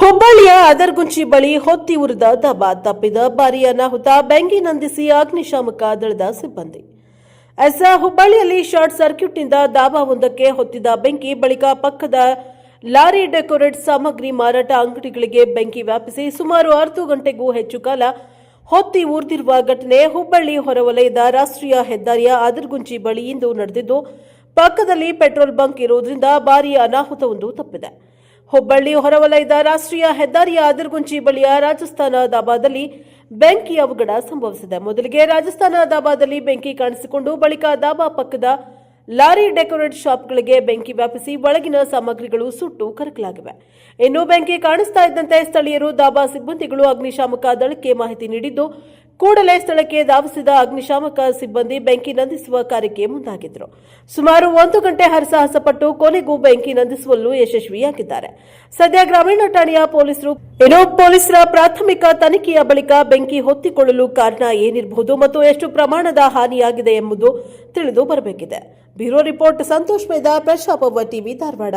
ಹುಬ್ಬಳ್ಳಿಯ ಅದರ್ಗುಂಚಿ ಬಳಿ ಹೊತ್ತಿ ಉರಿದ ದಬ ತಪ್ಪಿದ ಭಾರೀ ಅನಾಹುತ ಬೆಂಕಿ ನಂದಿಸಿ ಅಗ್ನಿಶಾಮಕ ದಳದ ಸಿಬ್ಬಂದಿ. ಎಸ್ ಹುಬ್ಬಳ್ಳಿಯಲ್ಲಿ ಶಾರ್ಟ್ ಸರ್ಕ್ಯೂಟ್ನಿಂದ ದಾಬಾವೊಂದಕ್ಕೆ ಹೊತ್ತಿದ ಬೆಂಕಿ ಬಳಿಕ ಪಕ್ಕದ ಲಾರಿ ಡೆಕೋರೇಟ್ ಸಾಮಗ್ರಿ ಮಾರಾಟ ಅಂಗಡಿಗಳಿಗೆ ಬೆಂಕಿ ವ್ಯಾಪಿಸಿ ಸುಮಾರು ಅರ್ಧ ಗಂಟೆಗೂ ಹೆಚ್ಚು ಕಾಲ ಹೊತ್ತಿ ಉರಿದಿರುವ ಘಟನೆ ಹುಬ್ಬಳ್ಳಿ ಹೊರವಲಯದ ರಾಷ್ಟ್ರೀಯ ಹೆದ್ದಾರಿಯ ಅದರ್ಗುಂಚಿ ಬಳಿ ಇಂದು ನಡೆದಿದ್ದು, ಪಕ್ಕದಲ್ಲಿ ಪೆಟ್ರೋಲ್ ಬಂಕ್ ಇರುವುದರಿಂದ ಭಾರೀ ಅನಾಹುತವೊಂದು ತಪ್ಪಿದೆ. ಹುಬ್ಬಳ್ಳಿ ಹೊರವಲಯದ ರಾಷ್ಟ್ರೀಯ ಹೆದ್ದಾರಿಯ ಅದಿರ್ಗುಂಚಿ ಬಳಿಯ ರಾಜಸ್ಥಾನ ದಾಬಾದಲ್ಲಿ ಬೆಂಕಿ ಅವಘಡ ಸಂಭವಿಸಿದೆ. ಮೊದಲಿಗೆ ರಾಜಸ್ಥಾನ ದಾಬಾದಲ್ಲಿ ಬೆಂಕಿ ಕಾಣಿಸಿಕೊಂಡು ಬಳಿಕ ದಾಬಾ ಪಕ್ಕದ ಲಾರಿ ಡೆಕೋರೇಟ್ ಶಾಪ್ಗಳಿಗೆ ಬೆಂಕಿ ವ್ಯಾಪಿಸಿ ಒಳಗಿನ ಸಾಮಗ್ರಿಗಳು ಸುಟ್ಟು ಕರಕಲಾಗಿವೆ. ಇನ್ನು ಬೆಂಕಿ ಕಾಣಿಸ್ತಾ ಇದ್ದಂತೆ ಸ್ಥಳೀಯರು ದಾಬಾ ಸಿಬ್ಬಂದಿಗಳು ಅಗ್ನಿಶಾಮಕ ದಳಕ್ಕೆ ಮಾಹಿತಿ ನೀಡಿದ್ದು ಕೂಡಲೇ ಸ್ಥಳಕ್ಕೆ ಧಾವಿಸಿದ ಅಗ್ನಿಶಾಮಕ ಸಿಬ್ಬಂದಿ ಬೆಂಕಿ ನಂದಿಸುವ ಕಾರ್ಯಕ್ಕೆ ಮುಂದಾಗಿದ್ದರು. ಸುಮಾರು ಒಂದು ಗಂಟೆ ಹರಸಾಹಸ ಪಟ್ಟು ಕೊನೆಗೂ ಬೆಂಕಿ ನಂದಿಸುವಲ್ಲೂ ಯಶಸ್ವಿಯಾಗಿದ್ದಾರೆ. ಸದ್ಯ ಗ್ರಾಮೀಣ ಠಾಣೆಯ ಪೊಲೀಸರು ಏನೋ ಪೊಲೀಸರ ಪ್ರಾಥಮಿಕ ತನಿಖೆಯ ಬಳಿಕ ಬೆಂಕಿ ಹೊತ್ತಿಕೊಳ್ಳಲು ಕಾರಣ ಏನಿರಬಹುದು ಮತ್ತು ಎಷ್ಟು ಪ್ರಮಾಣದ ಹಾನಿಯಾಗಿದೆ ಎಂಬುದು ತಿಳಿದು ಬರಬೇಕಿದೆ. ಬ್ಯೂರೋ ರಿಪೋರ್ಟ್ ಸಂತೋಷ್ ಮೇದ ಪ್ರಶಾಪವ ಟಿವಿ ಧಾರವಾಡ.